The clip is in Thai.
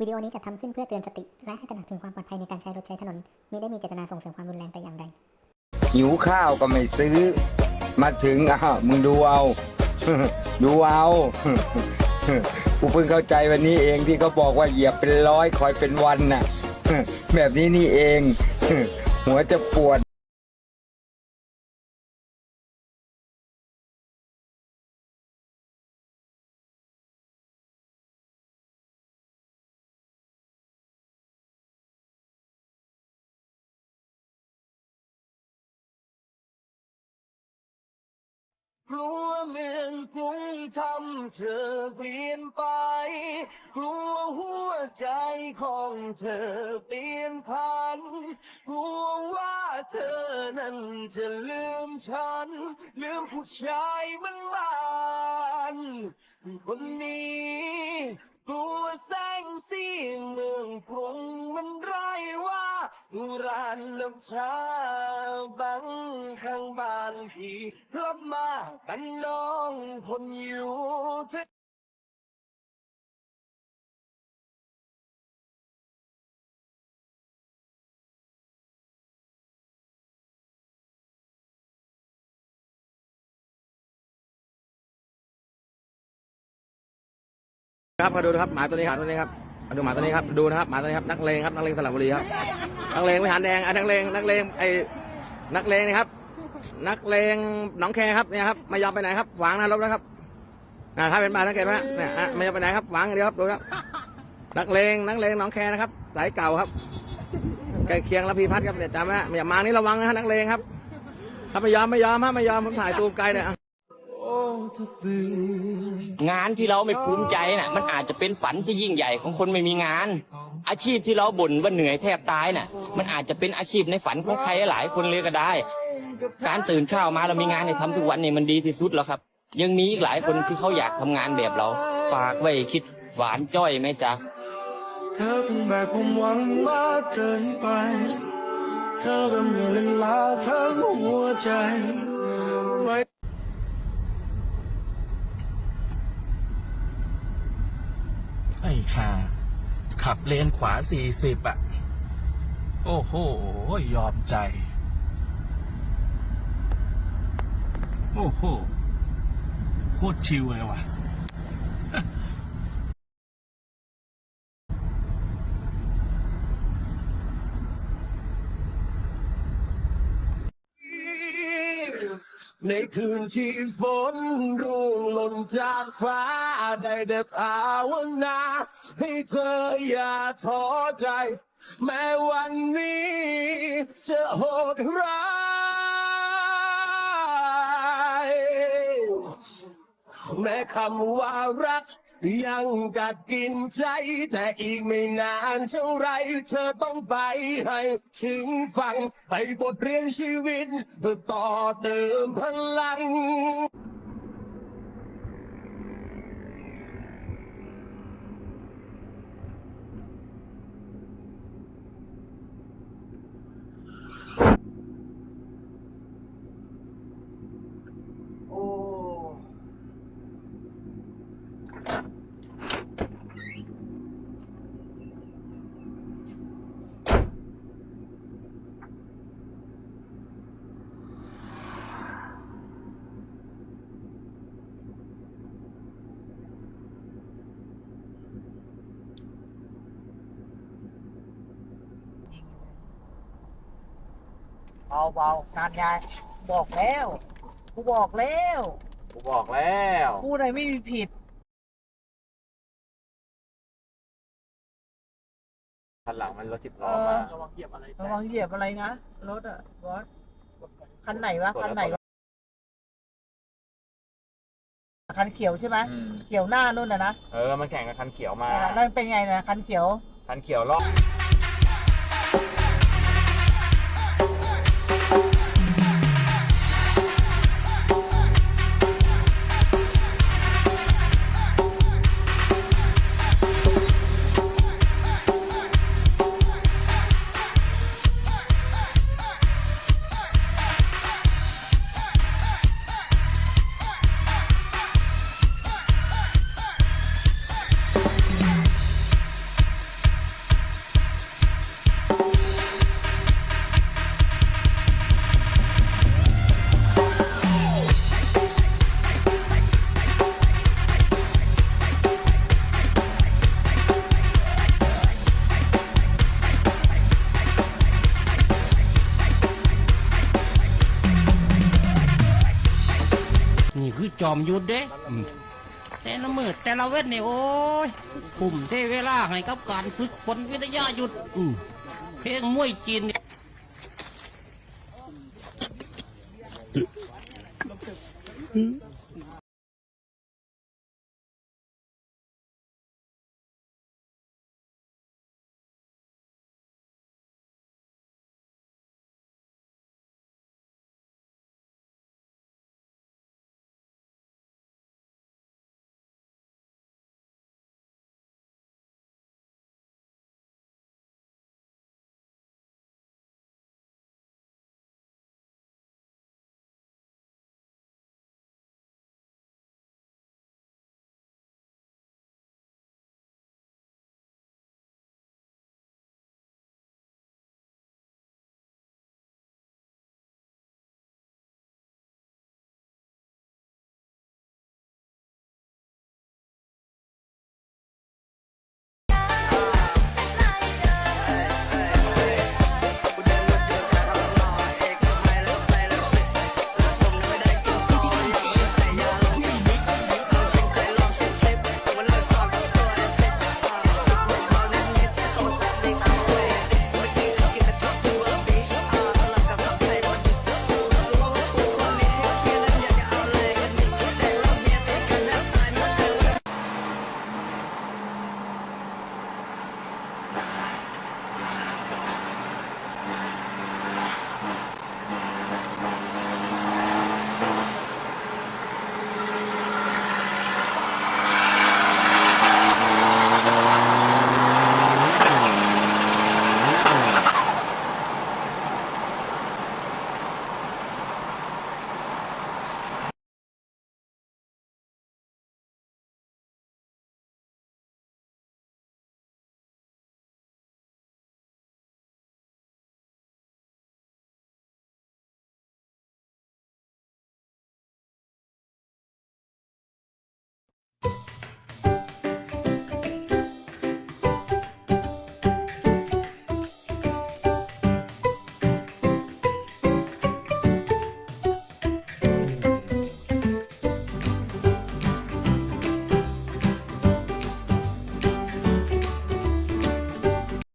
วิดีโอนี้จัดทำขึ้นเพื่อเตือนสติ และให้ตระหนักถึงความปลอดภัยในการใช้รถใช้ถนนไมิได้มีเจตนาส่งเสริมความรุนแรงแต่อย่างใด หิวข้าวก็ไม่ซื้อ มาถึงอ้าวมึงดูเอา ดูเอา กูเพิ่งเข้าใจวันนี้เองที่เขาบอกว่าเหยียบเป็นร้อยคอยเป็นวันน่ะ แบบนี้นี่เอง หัวจะปวด กลัวเมืองกรุงทำเธอเปลี่ยนไป กลัวหัวใจของเธอเปลี่ยนพัน กลัวว่าเธอนั้นจะลืมฉัน ลืมผู้ชายมันมันคนนี้ กลัวแสงสี รานน้ำชาบังข้างบ้านพี่ราะมากันน้องคนอยู่เธอครับมาดูนะครับหมาตัวนี้ครับตัวนี้ครับ มาดูหมาตัวนี้ครับดูนะครับหมาตัวนี้ครับนักเลงครับนักเลงสระบุรีครับนักเลงวิหารแดงอะนักเลงนักเลงไอ้นักเลงนี่ครับ นักเลงหนองแคครับเนี่ยครับไม่ยอมไปไหนครับขวางน้ารถนะครับนะครับเป็นมาสังเกตไหมเนี่ยอะไม่ยอมไปไหนครับขวางอย่างเดียวครับดูครับนักเลงนักเลงหนองแคนะครับ สายเก่าครับใกล้เคียงระพีพัฒน์ครับเนี่ยจำไว้ฮะอย่ามานี่ระวังนะฮะนักเลงครับถ้าไม่ยอมไม่ยอมฮะไม่ยอมผมถ่ายตูมไกลเนี่ยอะ งานที่เราไม่ภูมิใจน่ะ มันอาจจะเป็นฝันที่ยิ่งใหญ่ของคนไม่มีงาน อาชีพที่เราบ่นว่าเหนื่อยแทบตายน่ะ มันอาจจะเป็นอาชีพในฝันของใครหลายคนเลยก็ได้ การตื่นเช้ามาเรามีงานให้ทำทุกวันนี่มันดีที่สุดแล้วครับ ยังมีอีกหลายคนที่เขาอยากทำงานแบบเราฝากไว้คิดหวานจ้อยไหมจ๊ะเธอเป็นแบบผมหวังมากเกินไป เธอก็เหนื่อยล้าทั้งหัวใจไว้ ไอ้ หาขับเลนขวาสี่สิบอะ โอ้โห ยอมใจ โอ้โห โคตรชิวเลยว่ะ ในคืนที่ฝนร่วงหล่นจากฟ้า ได้แต่ภาวนา ให้เธออย่าท้อใจ แม้วันนี้จะโหดร้ายแม้คำว่ารักยังกัดกินใจ แต่อีกไม่นานเท่าไร เธอต้องไปให้ถึงฟัง ไปบทเรียนชีวิตเพื่อต่อเติมพลัง เบาเบาๆการยายบอกแล้วกูบอกแล้วกูบอกแล้วกูไหนไม่มีผิด คันหลังมันรถสิบเอล้ออมาระวังเหยียบอะไรนะรถอะบอสคันไหนวะคันไหนวะคันเขียวใช่ไหมอืมเขียวหน้านู่นน่ะนะเออ มันแข่งกับคันเขียวมา แล้วเป็นไงนะคันเขียว คันเขียวล้อ จอมยุทธเด้อืมแต่ละมือแต่ละเว้นนี่โอ้ยผุ่มเทเวลาให้กับการฝึกฝนวิทยายุทธอืมเพลงมวยจีนนี่